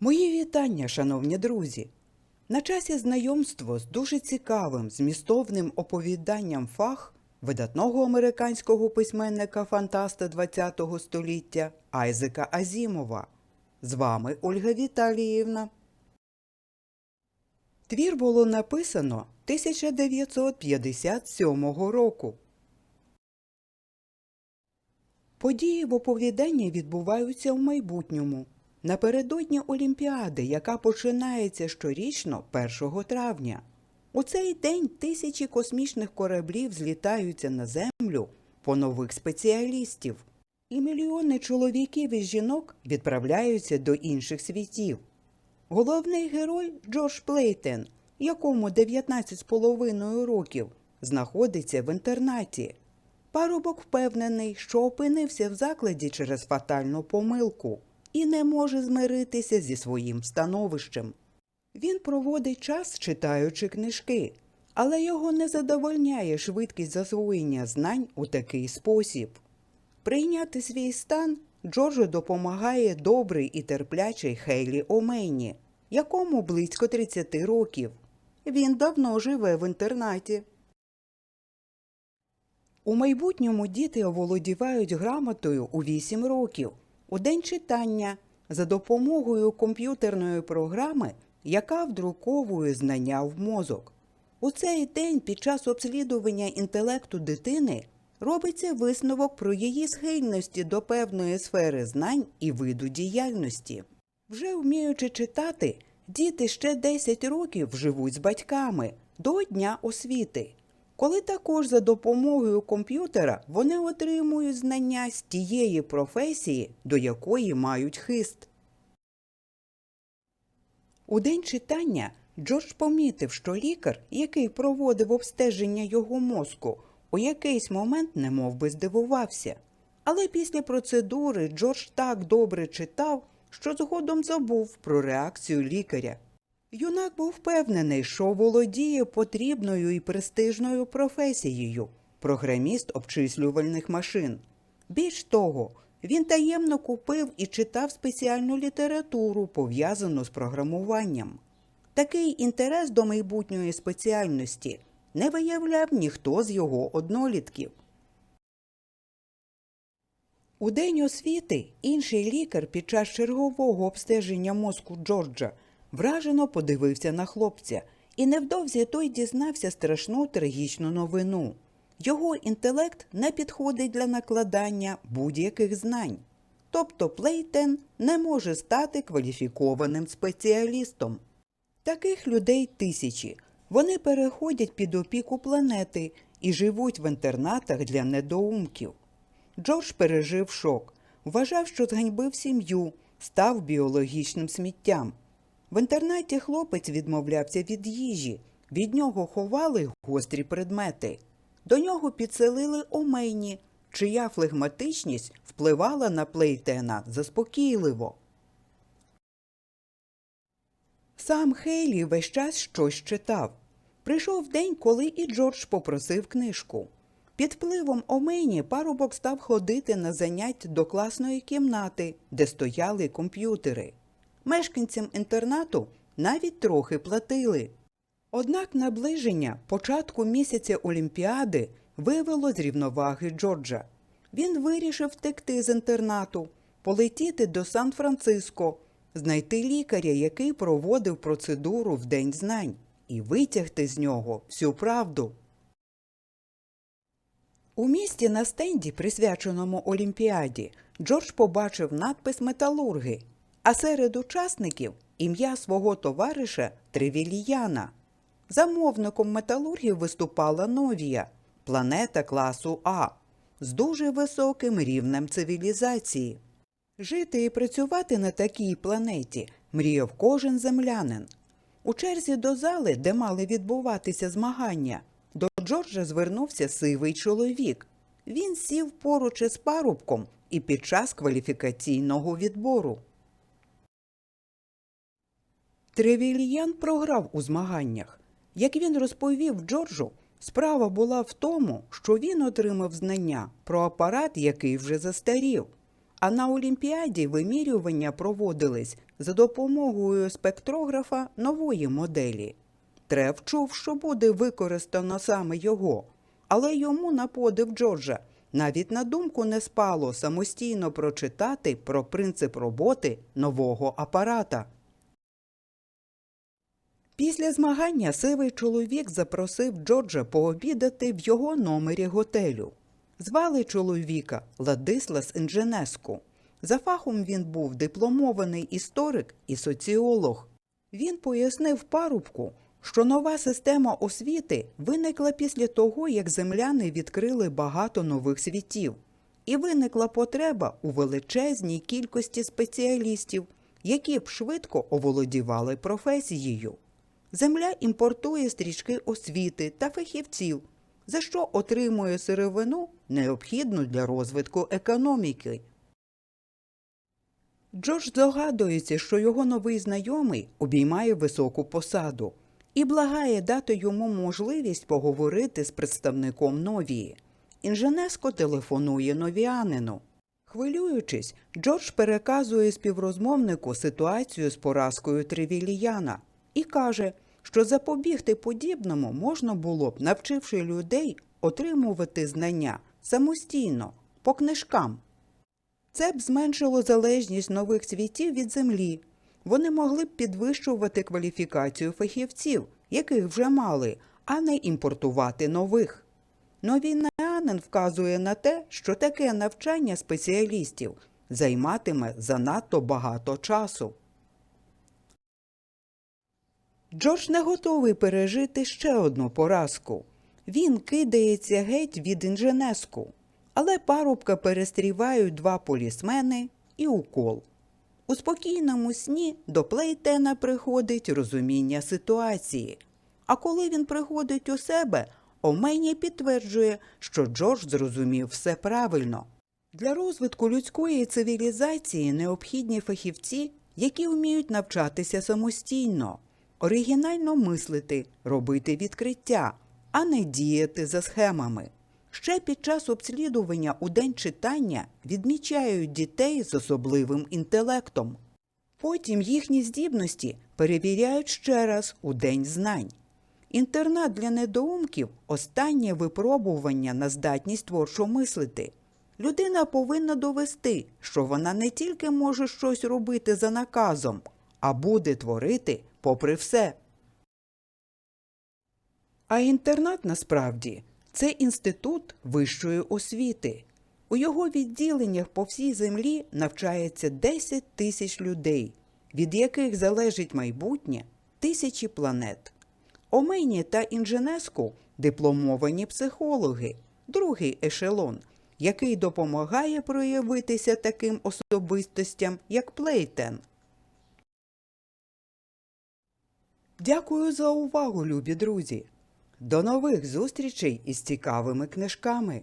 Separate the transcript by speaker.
Speaker 1: Мої вітання, шановні друзі! На часі знайомство з дуже цікавим змістовним оповіданням фах видатного американського письменника фантаста ХХ століття Айзека Азімова. З вами Ольга Віталіївна. Твір було написано 1957 року. Події в оповіданні відбуваються в майбутньому. Напередодні Олімпіади, яка починається щорічно 1 травня. У цей день тисячі космічних кораблів злітаються на землю по нових спеціалістів, і мільйони чоловіків і жінок відправляються до інших світів. Головний герой Джордж Плейтен, якому 19 з половиною років, знаходиться в інтернаті. Парубок впевнений, що опинився в закладі через фатальну помилку і не може змиритися зі своїм становищем. Він проводить час, читаючи книжки, але його не задовольняє швидкість засвоєння знань у такий спосіб. Прийняти свій стан Джорджу допомагає добрий і терплячий Хейлі Омейні, якому близько 30 років. Він давно живе в інтернаті. У майбутньому діти оволодівають грамотою у 8 років у день читання за допомогою комп'ютерної програми, яка вдруковує знання в мозок. У цей день під час обслідування інтелекту дитини робиться висновок про її схильності до певної сфери знань і виду діяльності. Вже вміючи читати, діти ще 10 років живуть з батьками до Дня освіти, коли також за допомогою комп'ютера вони отримують знання з тієї професії, до якої мають хист. У день читання Джордж помітив, що лікар, який проводив обстеження його мозку, у якийсь момент немов би здивувався. Але після процедури Джордж так добре читав, що згодом забув про реакцію лікаря. Юнак був впевнений, що володіє потрібною і престижною професією програміст обчислювальних машин. Більш того, він таємно купив і читав спеціальну літературу, пов'язану з програмуванням. Такий інтерес до майбутньої спеціальності не виявляв ніхто з його однолітків. У день освіти інший лікар під час чергового обстеження мозку Джорджа вражено подивився на хлопця, і невдовзі той дізнався страшну трагічну новину. Його інтелект не підходить для накладання будь-яких знань. Тобто Плейтен не може стати кваліфікованим спеціалістом. Таких людей тисячі. Вони переходять під опіку планети і живуть в інтернатах для недоумків. Джордж пережив шок, вважав, що зганьбив сім'ю, став біологічним сміттям. В інтернаті хлопець відмовлявся від їжі, від нього ховали гострі предмети. До нього підселили омейні, чия флегматичність впливала на Плейтена заспокійливо. Сам Хейлі весь час щось читав. Прийшов день, коли і Джордж попросив книжку. Під впливом Омені парубок став ходити на заняття до класної кімнати, де стояли комп'ютери. Мешканцям інтернату навіть трохи платили. Однак наближення початку місяця Олімпіади вивело з рівноваги Джорджа. Він вирішив втекти з інтернату, полетіти до Сан-Франциско, знайти лікаря, який проводив процедуру в День знань, і витягти з нього всю правду. У місті на стенді, присвяченому Олімпіаді, Джордж побачив надпис Металурги, а серед учасників ім'я свого товариша Тревіліяна. Замовником металургів виступала Новія, планета класу А, з дуже високим рівнем цивілізації. Жити і працювати на такій планеті мріяв кожен землянин. У черзі до зали, де мали відбуватися змагання, до Джорджа звернувся сивий чоловік. Він сів поруч із парубком і під час кваліфікаційного відбору. Тревільян програв у змаганнях. Як він розповів Джорджу, справа була в тому, що він отримав знання про апарат, який вже застарів. А на Олімпіаді вимірювання проводились за допомогою спектрографа нової моделі. Трев чув, що буде використано саме його, але йому на подив Джорджа навіть на думку не спало самостійно прочитати про принцип роботи нового апарата. Після змагання сивий чоловік запросив Джорджа пообідати в його номері готелю. Звали чоловіка Ладислас Інженеску. За фахом він був дипломований історик і соціолог. Він пояснив парубку, що нова система освіти виникла після того, як земляни відкрили багато нових світів, і виникла потреба у величезній кількості спеціалістів, які б швидко оволодівали професією. Земля імпортує стрічки освіти та фахівців, за що отримує сировину, необхідну для розвитку економіки. Джордж здогадується, що його новий знайомий обіймає високу посаду і благає дати йому можливість поговорити з представником новії. Інженеско телефонує новіанину. Хвилюючись, Джордж переказує співрозмовнику ситуацію з поразкою Тревіліяна і каже, що запобігти подібному можна було б, навчивши людей отримувати знання самостійно, по книжкам. Це б зменшило залежність нових світів від землі. Вони могли б підвищувати кваліфікацію фахівців, яких вже мали, а не імпортувати нових. Новінеанин вказує на те, що таке навчання спеціалістів займатиме занадто багато часу. Джордж не готовий пережити ще одну поразку. Він кидається геть від інженеску, але парубка перестрівають два полісмени і укол. У спокійному сні до Плейтена приходить розуміння ситуації. А коли він приходить у себе, Омені підтверджує, що Джордж зрозумів все правильно. Для розвитку людської цивілізації необхідні фахівці, які вміють навчатися самостійно, оригінально мислити, робити відкриття, а не діяти за схемами. Ще під час обслідування у день читання відмічають дітей з особливим інтелектом. Потім їхні здібності перевіряють ще раз у день знань. Інтернат для недоумків останнє випробування на здатність творчо мислити. Людина повинна довести, що вона не тільки може щось робити за наказом, а буде творити попри все. А інтернат насправді це інститут вищої освіти. У його відділеннях по всій землі навчається 10 тисяч людей, від яких залежить майбутнє тисячі планет. Омені та Інженеску дипломовані психологи, другий ешелон, який допомагає проявитися таким особистостям, як Плейтен. Дякую за увагу, любі друзі! До нових зустрічей із цікавими книжками!